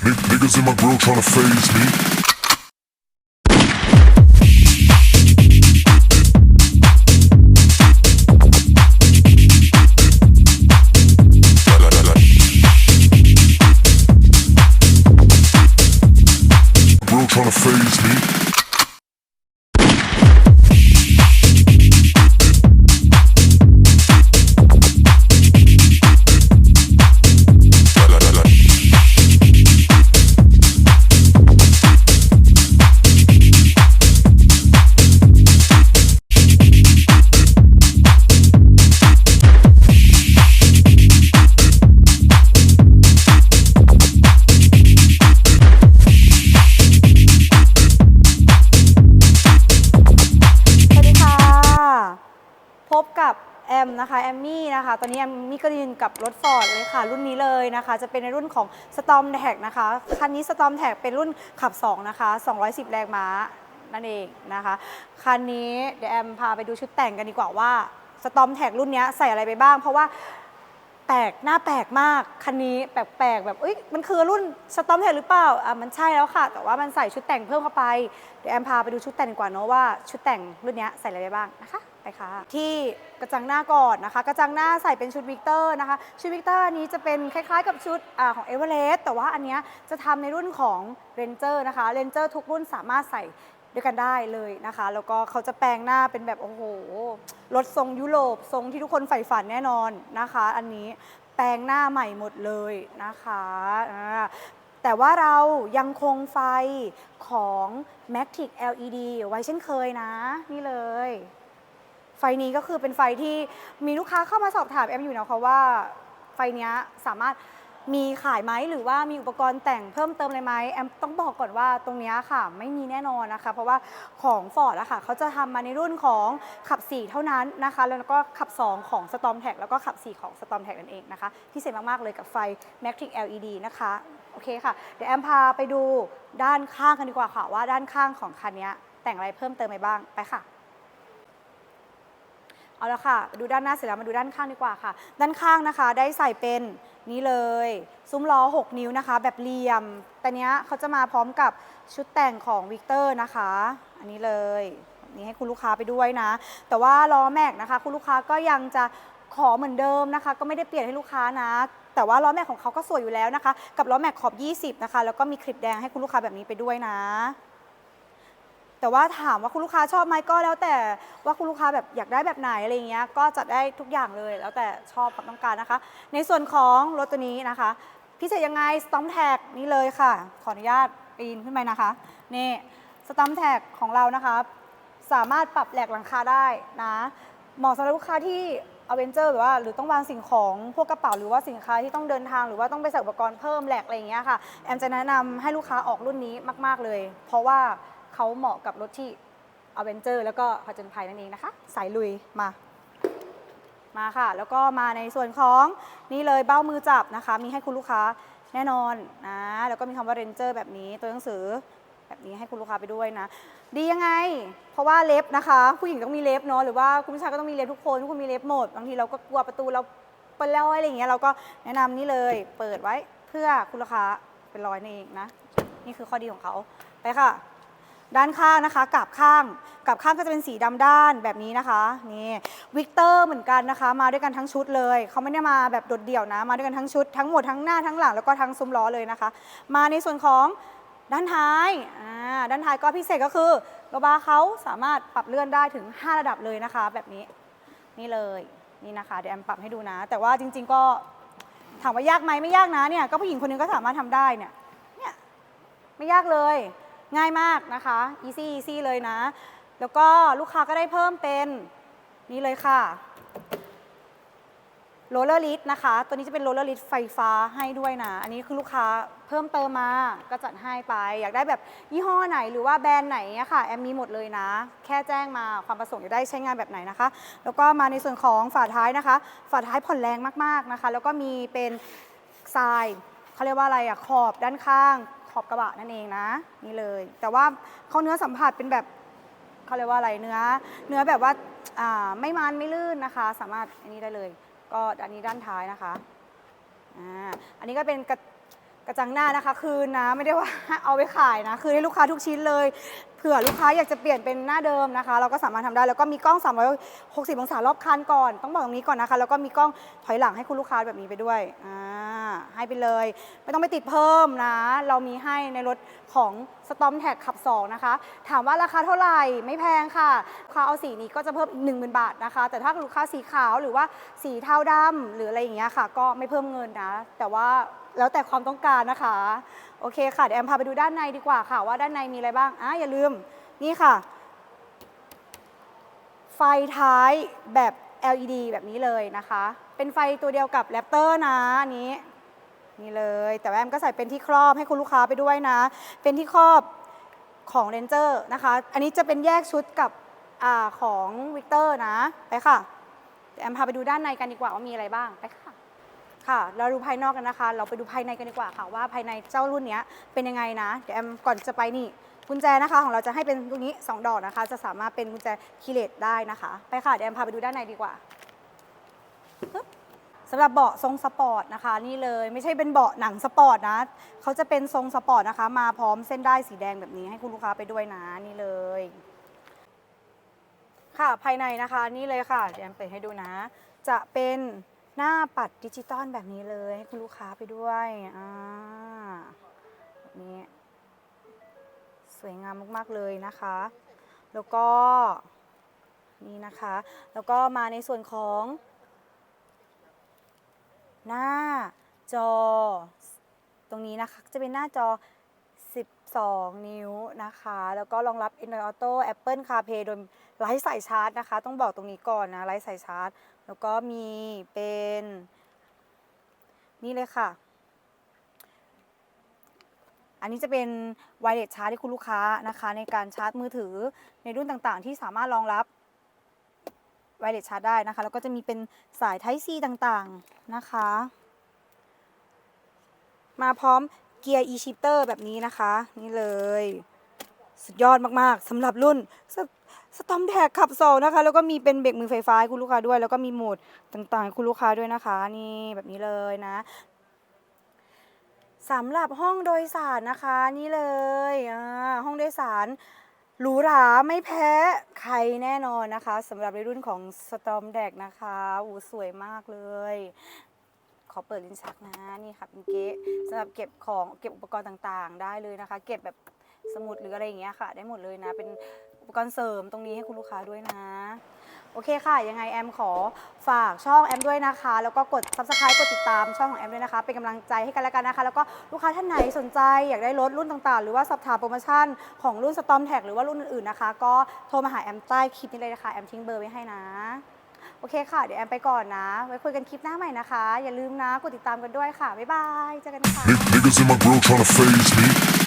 Niggas in my grill tryna phase me. Grill tryna phase me.. มนะคะแอมมี่นะคะตอนนี้แอมมี่ก็ยืนกับรถฟอร์ดเลยค่ะ รุ่นนี้เลยนะคะ จะเป็นในรุ่นของ Storm t a g นะคะคันนี้ Storm t a g เป็นรุ่นขับ 2 นะคะ 210 แรงม้านั่นเองนะคะ คันนี้เดี๋ยวแอมพาไปดูชุดแต่งกันดีกว่าว่า Storm t a g รุ่นนี้ใส่อะไรไปบ้าง เพราะว่า ปลกหน้าแปลกมากคันนี้แปลกๆแบบเอ้ยมันคือรุ่นสตอมแทหรือเปล่าอะมันใช่แล้วค่ะ แต่ว่ามันใส่ชุดแต่งเพิ่มเข้าไปเดี๋ยวแอมพาไปดูชุดแต่งดีกว่าเนอะว่าชุดแต่งรุ่นนี้ใส่อะไรไปบ้างนะคะไปค่ะที่กระจังหน้าก่อนนะคะ กระจังหน้าใส่เป็นชุดวิกเตอร์นะคะ ชุดวิกเตอร์อันนี้จะเป็นคล้ายๆ กับชุดอของเอเวอเรสต์แต่ว่าอันเนี้ยจะทำในรุ่นของเรนเจอร์นะคะเรนเจอร์ทุกรุ่นสามารถใส่ ด้วยกันได้เลยนะคะ แล้วก็เขาจะแปลงหน้าเป็นแบบโอ้โหรถทรงยุโรปทรงที่ทุกคนใฝ่ฝันแน่นอนนะคะ อันนี้แปลงหน้าใหม่หมดเลยนะคะแต่ว่าเรายังคงไฟของ Matic LED ไว้เช่นเคยนะ นี่เลย ไฟนี้ก็คือเป็นไฟที่มีลูกค้าเข้ามาสอบถามแอมอยู่นะคะว่าไฟนี้สามารถ มีขายไหมหรือว่ามีอุปกรณ์แต่งเพิ่มเติมอะไรไหมแอมต้องบอกก่อนว่าตรงนี้ค่ะ ไม่มีแน่นอนนะคะ เพราะว่าของ Ford อะค่ะเขาจะทำมาในรุ่นของขับ 4 เท่านั้นนะคะ แล้วก็ขับ 2 ของ Storm t a g แล้วก็ขับ 4 ของ Storm t a g นั่นเองนะคะพิเศษมากๆเลยกับไฟ Matic LED นะคะโอเคค่ะ เดี๋ยวแอมพาไปดูด้านข้างกันดีกว่าค่ะว่าด้านข้างของคันนี้แต่งอะไรเพิ่มเติมไปบ้างไปค่ะ เอาละค่ะ ดูด้านหน้าเสร็จแล้วมาดูด้านข้างดีกว่าค่ะ ด้านข้างนะคะ ได้ใส่เป็นนี้เลย ซุ้มล้อ 6 นิ้วนะคะ แบบเหลี่ยม แต่เนี้ยเขาจะมาพร้อมกับชุดแต่งของวิกเตอร์นะคะ อันนี้เลยนี่ให้คุณลูกค้าไปด้วยนะ แต่ว่าล้อแม็กนะคะ คุณลูกค้าก็ยังจะขอเหมือนเดิมนะคะ ก็ไม่ได้เปลี่ยนให้ลูกค้านะ แต่ว่าล้อแม็กของเขาก็สวยอยู่แล้วนะคะ กับล้อแม็กขอบ 20 นะคะ แล้วก็มีคลิปแดงให้คุณลูกค้าแบบนี้ไปด้วยนะ แต่ว่าถามว่าคุณลูกค้าชอบไหมก็แล้วแต่ว่าคุณลูกค้าแบบอยากได้แบบไหนอะไรเงี้ยก็จัดได้ทุกอย่างเลย แล้วแต่ชอบความต้องการนะคะ ในส่วนของรถตัวนี้นะคะ พิเศษยังไงสตอมแท็กนี่เลยค่ะ ขออนุญาตปีนขึ้นไปนะคะนี่สตอมแท็กของเรานะคะ สามารถปรับแหลกหลังคาได้นะเหมาะสำหรับลูกค้าที่อเวนเจอร์หรือว่าหรือต้องวางสิ่งของพวกกระเป๋าหรือว่าสินค้าที่ต้องเดินทางหรือว่าต้องไปใส่อุปกรณ์เพิ่มแหลกอะไรอย่างเงี้ยค่ะแอมจะแนะนำให้ลูกค้าออกรุ่นนี้มาก ๆเลย เพราะว่า เขาเหมาะกับรถที่อเวนเจอร์แล้วก็ผจญภัยนั่นเองนะคะ สายลุยมา มาค่ะ แล้วก็มาในส่วนของนี่เลยเบ้ามือจับนะคะ มีให้คุณลูกค้าแน่นอนนะแล้วก็มีคำว่าเรนเจอร์แบบนี้ตัวหนังสือแบบนี้ให้คุณลูกค้าไปด้วยนะ ดียังไง เพราะว่าเล็บนะคะ ผู้หญิงต้องมีเล็บเนาะหรือว่าคุณผู้ชายก็ต้องมีเล็บทุกคนทุกคนมีเล็บหมดบางทีเราก็กลัวประตูเราเป็นรอยอะไรอย่างเงี้ยเราก็แนะนำนี่เลย เปิดไว้เพื่อคุณลูกค้าเป็นรอยนั่นเองนะ นี่คือข้อดีของเขาไปค่ะ ด้านข้างนะคะกับข้างกับข้างก็จะเป็นสีดำด้านแบบนี้นะคะนี่วิกเตอร์เหมือนกันนะคะ มาด้วยกันทั้งชุดเลยเขาไม่ได้มาแบบโดดเดี่ยวนะ มาด้วยกันทั้งชุดทั้งหมดทั้งหน้าทั้งหลังแล้วก็ทั้งซุ้มล้อเลยนะคะ มาในส่วนของด้านท้ายอ่าด้านท้ายก็พิเศษก็คือโลบาเขาสามารถปรับเลื่อนได้ถึง 5 ระดับเลยนะคะ แบบนี้นี่เลยนี่นะคะเดี๋ยวแอมปรับให้ดูนะ แต่ว่าจริง ๆ ก็ถามว่ายากไหมไม่ยากนะเนี่ยก็ผู้หญิงคนหนึงก็สามารถทำได้เนี่ยเนี่ยไม่ยากเลย ง่ายมากนะคะ easy easy เลยนะ แล้วก็ลูกค้าก็ได้เพิ่มเป็นนี่เลยค่ะโรลเลอร์ลิสนะคะ ตัวนี้จะเป็นโรลเลอร์ลิสไฟฟ้าให้ด้วยนะ อันนี้คือลูกค้าเพิ่มเติมมา ก็จัดให้ไป อยากได้แบบยี่ห้อไหนหรือว่าแบรนด์ไหนอะค่ะ แอมมีหมดเลยนะ แค่แจ้งมาความประสงค์จะได้ใช้งานแบบไหนนะคะ แล้วก็มาในส่วนของฝาท้ายนะคะ ฝาท้ายผ่อนแรงมากๆนะคะ แล้วก็มีเป็นทรายเขาเรียกว่าอะไรอะขอบด้านข้าง ขอบกระบะนั่นเองนะ นี่เลย แต่ว่าเขาเนื้อสัมผัสเป็นแบบเขาเรียกว่าอะไรเนื้อ เนื้อแบบว่าอ่าไม่มันไม่ลื่นนะคะ สามารถอันนี้ได้เลย ก็อันนี้ด้านท้ายนะคะอ่าอันนี้ก็เป็นกระกระจังหน้านะคะ คืนนะไม่ได้ว่าเอาไปขายนะ คืนให้ลูกค้าทุกชิ้นเลยเผื่อลูกค้าอยากจะเปลี่ยนเป็นหน้าเดิมนะคะ เราก็สามารถทำได้แล้วก็มีกล้อง 360 องศารอบคันก่อน ต้องบอกตรงนี้ก่อนนะคะ แล้วก็มีกล้องถอยหลังให้คุณลูกค้าแบบนี้ไปด้วยอ่า ให้ไปเลย ไม่ต้องไปติดเพิ่มนะ เรามีให้ในรถของสตอมแท็กขับ 2 นะคะ ถามว่าราคาเท่าไหร่ไม่แพงค่ะลูกค้าเอาสีนี้ก็จะเพิ่มอีก 10,000 บาทนะคะ แต่ถ้าลูกค้าสีขาวหรือว่าสีเทาดำหรืออะไรอย่างเงี้ยค่ะ ก็ไม่เพิ่มเงินนะ แต่ว่าแล้วแต่ความต้องการนะคะ โอเคค่ะเดี๋ยวแอมพาไปดูด้านในดีกว่าค่ะ ว่าด้านในมีอะไรบ้างอะอย่าลืมนี่ค่ะ ไฟท้ายแบบ LED แบบนี้เลยนะคะ เป็นไฟตัวเดียวกับแรปเตอร์นะอันนี้ นี่เลย แต่ว่าแอมก็ใส่เป็นที่ครอบให้คุณลูกค้าไปด้วยนะ เป็นที่ครอบของเรนเจอร์นะคะ อันนี้จะเป็นแยกชุดกับอของวิกเตอร์นะ ไปค่ะเดี๋ยวแอมพาไปดูด้านในกันดีกว่าว่ามีอะไรบ้าง ไปค่ะ ค่ะ เราดูภายนอกกันนะคะ เราไปดูภายในกันดีกว่าค่ะ ว่าภายในเจ้ารุ่นนี้เป็นยังไงนะ เดี๋ยวแอมก่อนจะไปนี่กุญแจนะคะของเราจะให้เป็นตรงนี้ 2 ดอกนะคะ จะสามารถเป็นกุญแจคีเลสได้นะคะ ไปค่ะ เดี๋ยวแอมพาไปดูด้านในดีกว่าปึ๊บ สำหรับเบาะทรงสปอร์ตนะคะ นี่เลยไม่ใช่เป็นเบาะหนังสปอร์ตนะเขาจะเป็นทรงสปอร์ตนะคะ มาพร้อมเส้นได้สีแดงแบบนี้ให้คุณลูกค้าไปด้วยนะนี่เลย ค่ะภายในนะคะนี่เลยค่ะเดี๋ยวแอมเปิดให้ดูนะ จะเป็นหน้าปัดดิจิตอลแบบนี้เลยให้คุณลูกค้าไปด้วยอ่านี้สวยงามมากๆเลยนะคะ แล้วก็นี่นะคะ แล้วก็มาในส่วนของ หน้าจอ ตรงนี้นะคะ จะเป็นหน้าจอ 12 นิ้วนะคะ แล้วก็รองรับ Android Auto Apple CarPlay โดยไร้สายชาร์จนะคะ ต้องบอกตรงนี้ก่อนนะไร้สายชาร์จ แล้วก็มีเป็น นี่เลยค่ะอันนี้จะเป็นไวเลสชาร์จให้คุณลูกค้านะคะ ในการชาร์จมือถือในรุ่นต่างๆ ที่สามารถรองรับ ไวเลสชาร์จได้นะคะ แล้วก็จะมีเป็นสาย Type C ต่างๆนะคะ มาพร้อมเกียร์ e-shifter แบบนี้นะคะ นี่เลย สุดยอดมากๆสำหรับรุ่นสตอมแท็กขับโซนะคะ แล้วก็มีเป็นเบรกมือไฟฟ้าให้คุณลูกค้าด้วย แล้วก็มีโหมดต่างๆให้คุณลูกค้าด้วยนะคะ นี่แบบนี้เลยนะสำหรับห้องโดยสารนะคะ นี่เลยห้องโดยสาร หรูหราไม่แพ้ใครแน่นอนนะคะสำหรับในรุ่นของสตอมแดกนะคะอูสวยมากเลย ขอเปิดลิ้นชักนะนี่ค่ะเป็นเก๊ะสำหรับเก็บของเก็บอุปกรณ์ต่างๆ ได้เลยนะคะ เก็บแบบสมุดหรืออะไรอย่างเงี้ยค่ะ ได้หมดเลยนะ เป็นอุปกรณ์เสริมตรงนี้ให้คุณลูกค้าด้วยนะ โอเคค่ะ ยังไงแอมขอฝากช่องแอมด้วยนะคะ แล้วก็กด subscribe กดติดตามช่องของแอมด้วยนะคะ เป็นกำลังใจให้กันแล้วกันนะคะ แล้วก็ลูกค้าท่านไหนสนใจอยากได้รถรุ่นต่างๆ หรือว่าสอบถามโปรโมชั่นของรุ่น Storm Tag หรือว่ารุ่นอื่นๆนะคะ ก็โทรมาหาแอมใต้คลิปนี้เลยนะคะ แอมทิ้งเบอร์ไว้ให้นะ โอเคค่ะ เดี๋ยวแอมไปก่อนนะ ไว้คุยกันคลิปหน้าใหม่นะคะ อย่าลืมนะ กดติดตามกันด้วยค่ะ บ๊ายบาย เจอกันค่ะ Niggas in my grill tryna phase me.